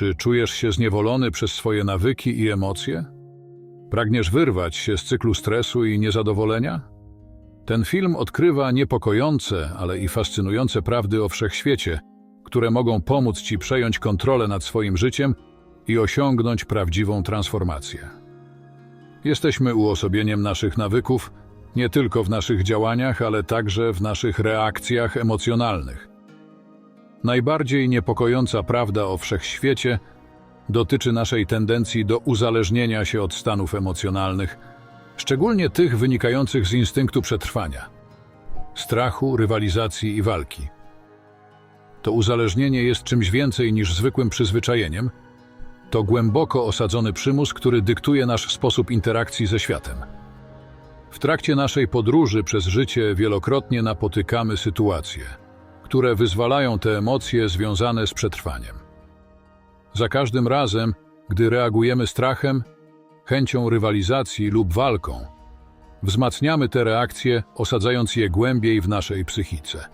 Czy czujesz się zniewolony przez swoje nawyki i emocje? Pragniesz wyrwać się z cyklu stresu i niezadowolenia? Ten film odkrywa niepokojące, ale i fascynujące prawdy o wszechświecie, które mogą pomóc Ci przejąć kontrolę nad swoim życiem i osiągnąć prawdziwą transformację. Jesteśmy uosobieniem naszych nawyków, nie tylko w naszych działaniach, ale także w naszych reakcjach emocjonalnych. Najbardziej niepokojąca prawda o wszechświecie dotyczy naszej tendencji do uzależnienia się od stanów emocjonalnych, szczególnie tych wynikających z instynktu przetrwania, strachu, rywalizacji i walki. To uzależnienie jest czymś więcej niż zwykłym przyzwyczajeniem. To głęboko osadzony przymus, który dyktuje nasz sposób interakcji ze światem. W trakcie naszej podróży przez życie wielokrotnie napotykamy sytuacje, które wyzwalają te emocje związane z przetrwaniem. Za każdym razem, gdy reagujemy strachem, chęcią rywalizacji lub walką, wzmacniamy te reakcje, osadzając je głębiej w naszej psychice.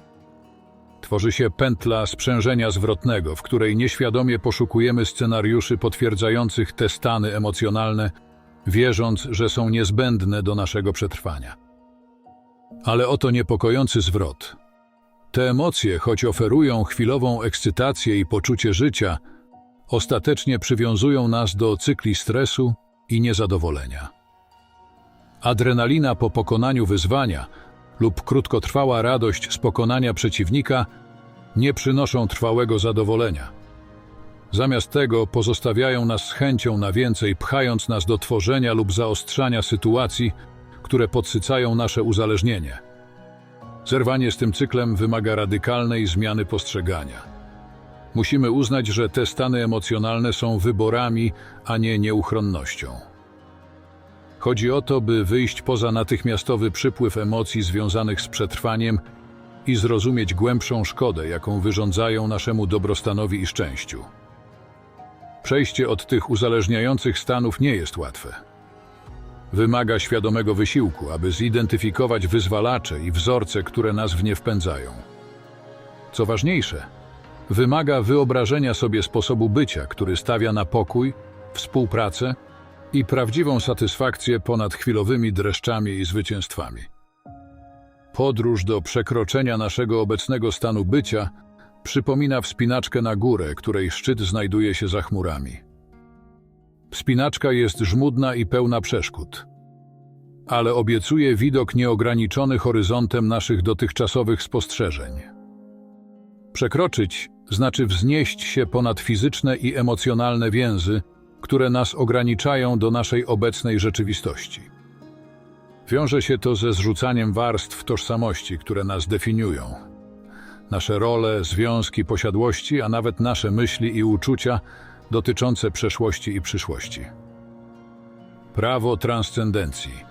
Tworzy się pętla sprzężenia zwrotnego, w której nieświadomie poszukujemy scenariuszy potwierdzających te stany emocjonalne, wierząc, że są niezbędne do naszego przetrwania. Ale oto niepokojący zwrot. Te emocje, choć oferują chwilową ekscytację i poczucie życia, ostatecznie przywiązują nas do cykli stresu i niezadowolenia. Adrenalina po pokonaniu wyzwania lub krótkotrwała radość z pokonania przeciwnika nie przynoszą trwałego zadowolenia. Zamiast tego pozostawiają nas z chęcią na więcej, pchając nas do tworzenia lub zaostrzania sytuacji, które podsycają nasze uzależnienie. Zerwanie z tym cyklem wymaga radykalnej zmiany postrzegania. Musimy uznać, że te stany emocjonalne są wyborami, a nie nieuchronnością. Chodzi o to, by wyjść poza natychmiastowy przypływ emocji związanych z przetrwaniem i zrozumieć głębszą szkodę, jaką wyrządzają naszemu dobrostanowi i szczęściu. Przejście od tych uzależniających stanów nie jest łatwe. Wymaga świadomego wysiłku, aby zidentyfikować wyzwalacze i wzorce, które nas w nie wpędzają. Co ważniejsze, wymaga wyobrażenia sobie sposobu bycia, który stawia na pokój, współpracę i prawdziwą satysfakcję ponad chwilowymi dreszczami i zwycięstwami. Podróż do przekroczenia naszego obecnego stanu bycia przypomina wspinaczkę na górę, której szczyt znajduje się za chmurami. Wspinaczka jest żmudna i pełna przeszkód, ale obiecuje widok nieograniczony horyzontem naszych dotychczasowych spostrzeżeń. Przekroczyć znaczy wznieść się ponad fizyczne i emocjonalne więzy, które nas ograniczają do naszej obecnej rzeczywistości. Wiąże się to ze zrzucaniem warstw tożsamości, które nas definiują. Nasze role, związki, posiadłości, a nawet nasze myśli i uczucia dotyczące przeszłości i przyszłości. Prawo transcendencji.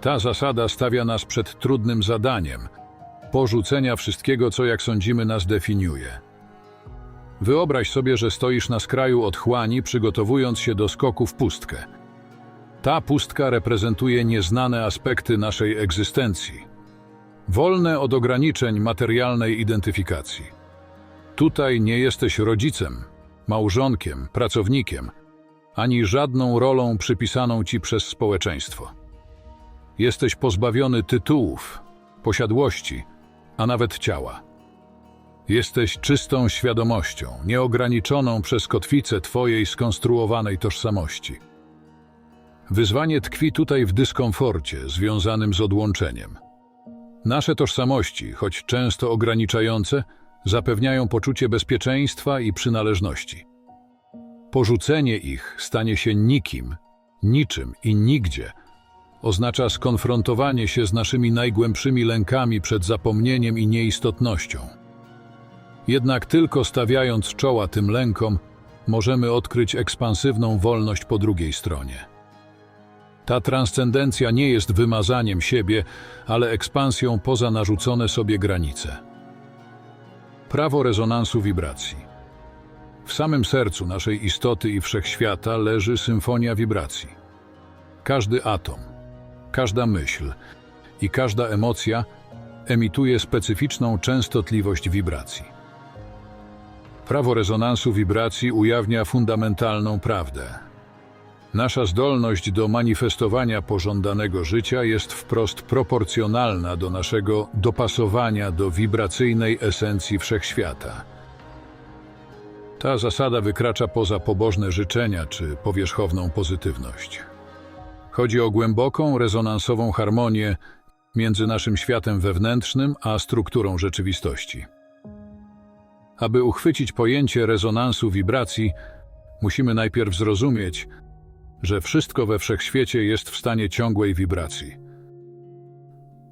Ta zasada stawia nas przed trudnym zadaniem porzucenia wszystkiego, co jak sądzimy nas definiuje. Wyobraź sobie, że stoisz na skraju otchłani, przygotowując się do skoku w pustkę. Ta pustka reprezentuje nieznane aspekty naszej egzystencji, wolne od ograniczeń materialnej identyfikacji. Tutaj nie jesteś rodzicem, małżonkiem, pracownikiem, ani żadną rolą przypisaną ci przez społeczeństwo. Jesteś pozbawiony tytułów, posiadłości, a nawet ciała. Jesteś czystą świadomością, nieograniczoną przez kotwicę Twojej skonstruowanej tożsamości. Wyzwanie tkwi tutaj w dyskomforcie związanym z odłączeniem. Nasze tożsamości, choć często ograniczające, zapewniają poczucie bezpieczeństwa i przynależności. Porzucenie ich stanie się nikim, niczym i nigdzie oznacza skonfrontowanie się z naszymi najgłębszymi lękami przed zapomnieniem i nieistotnością. Jednak tylko stawiając czoła tym lękom, możemy odkryć ekspansywną wolność po drugiej stronie. Ta transcendencja nie jest wymazaniem siebie, ale ekspansją poza narzucone sobie granice. Prawo rezonansu wibracji. W samym sercu naszej istoty i wszechświata leży symfonia wibracji. Każdy atom, każda myśl i każda emocja emituje specyficzną częstotliwość wibracji. Prawo rezonansu wibracji ujawnia fundamentalną prawdę. Nasza zdolność do manifestowania pożądanego życia jest wprost proporcjonalna do naszego dopasowania do wibracyjnej esencji wszechświata. Ta zasada wykracza poza pobożne życzenia czy powierzchowną pozytywność. Chodzi o głęboką, rezonansową harmonię między naszym światem wewnętrznym a strukturą rzeczywistości. Aby uchwycić pojęcie rezonansu wibracji, musimy najpierw zrozumieć, że wszystko we wszechświecie jest w stanie ciągłej wibracji.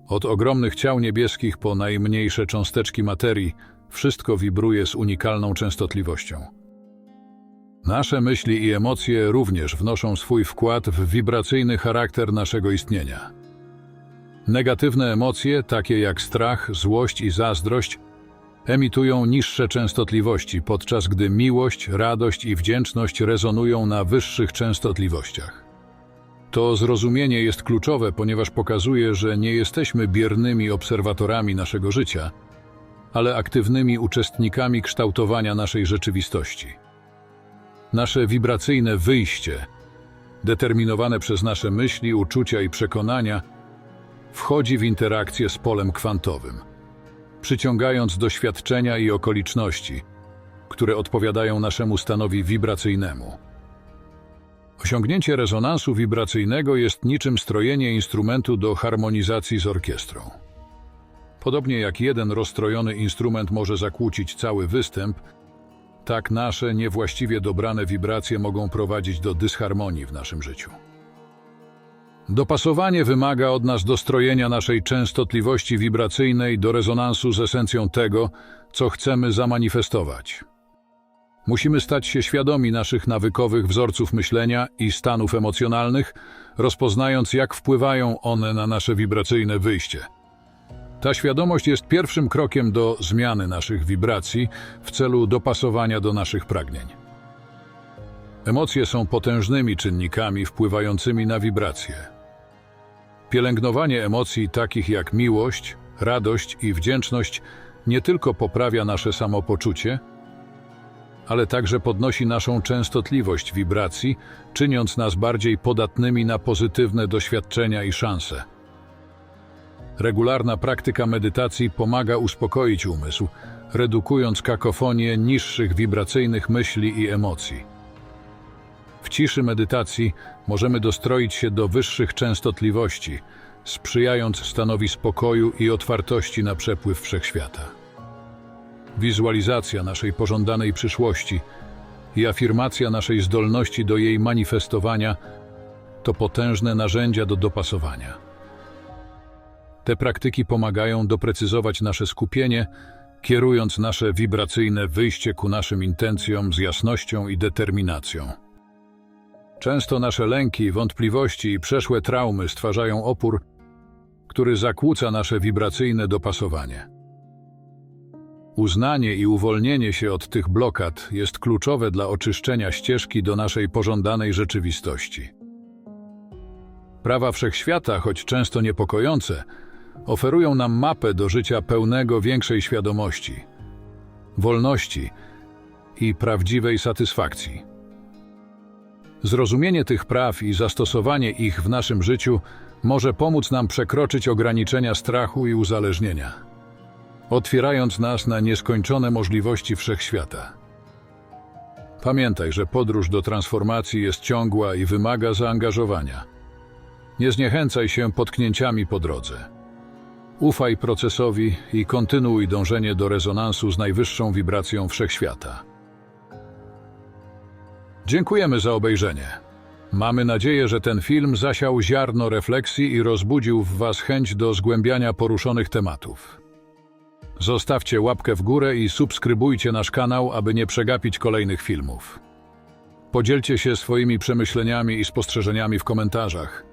Od ogromnych ciał niebieskich po najmniejsze cząsteczki materii, wszystko wibruje z unikalną częstotliwością. Nasze myśli i emocje również wnoszą swój wkład w wibracyjny charakter naszego istnienia. Negatywne emocje, takie jak strach, złość i zazdrość, emitują niższe częstotliwości, podczas gdy miłość, radość i wdzięczność rezonują na wyższych częstotliwościach. To zrozumienie jest kluczowe, ponieważ pokazuje, że nie jesteśmy biernymi obserwatorami naszego życia, ale aktywnymi uczestnikami kształtowania naszej rzeczywistości. Nasze wibracyjne wyjście, determinowane przez nasze myśli, uczucia i przekonania, wchodzi w interakcję z polem kwantowym przyciągając doświadczenia i okoliczności, które odpowiadają naszemu stanowi wibracyjnemu. Osiągnięcie rezonansu wibracyjnego jest niczym strojenie instrumentu do harmonizacji z orkiestrą. Podobnie jak jeden rozstrojony instrument może zakłócić cały występ, tak nasze niewłaściwie dobrane wibracje mogą prowadzić do dysharmonii w naszym życiu. Dopasowanie wymaga od nas dostrojenia naszej częstotliwości wibracyjnej do rezonansu z esencją tego, co chcemy zamanifestować. Musimy stać się świadomi naszych nawykowych wzorców myślenia i stanów emocjonalnych, rozpoznając, jak wpływają one na nasze wibracyjne wyjście. Ta świadomość jest pierwszym krokiem do zmiany naszych wibracji w celu dopasowania do naszych pragnień. Emocje są potężnymi czynnikami wpływającymi na wibracje. Pielęgnowanie emocji takich jak miłość, radość i wdzięczność nie tylko poprawia nasze samopoczucie, ale także podnosi naszą częstotliwość wibracji, czyniąc nas bardziej podatnymi na pozytywne doświadczenia i szanse. Regularna praktyka medytacji pomaga uspokoić umysł, redukując kakofonię niższych wibracyjnych myśli i emocji. W ciszy medytacji możemy dostroić się do wyższych częstotliwości, sprzyjając stanowi spokoju i otwartości na przepływ wszechświata. Wizualizacja naszej pożądanej przyszłości i afirmacja naszej zdolności do jej manifestowania to potężne narzędzia do dopasowania. Te praktyki pomagają doprecyzować nasze skupienie, kierując nasze wibracyjne wyjście ku naszym intencjom z jasnością i determinacją. Często nasze lęki, wątpliwości i przeszłe traumy stwarzają opór, który zakłóca nasze wibracyjne dopasowanie. Uznanie i uwolnienie się od tych blokad jest kluczowe dla oczyszczenia ścieżki do naszej pożądanej rzeczywistości. Prawa wszechświata, choć często niepokojące, oferują nam mapę do życia pełnego większej świadomości, wolności i prawdziwej satysfakcji. Zrozumienie tych praw i zastosowanie ich w naszym życiu może pomóc nam przekroczyć ograniczenia strachu i uzależnienia, otwierając nas na nieskończone możliwości wszechświata. Pamiętaj, że podróż do transformacji jest ciągła i wymaga zaangażowania. Nie zniechęcaj się potknięciami po drodze. Ufaj procesowi i kontynuuj dążenie do rezonansu z najwyższą wibracją wszechświata. Dziękujemy za obejrzenie. Mamy nadzieję, że ten film zasiał ziarno refleksji i rozbudził w Was chęć do zgłębiania poruszonych tematów. Zostawcie łapkę w górę i subskrybujcie nasz kanał, aby nie przegapić kolejnych filmów. Podzielcie się swoimi przemyśleniami i spostrzeżeniami w komentarzach.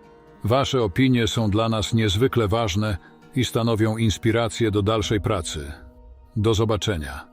Wasze opinie są dla nas niezwykle ważne i stanowią inspirację do dalszej pracy. Do zobaczenia.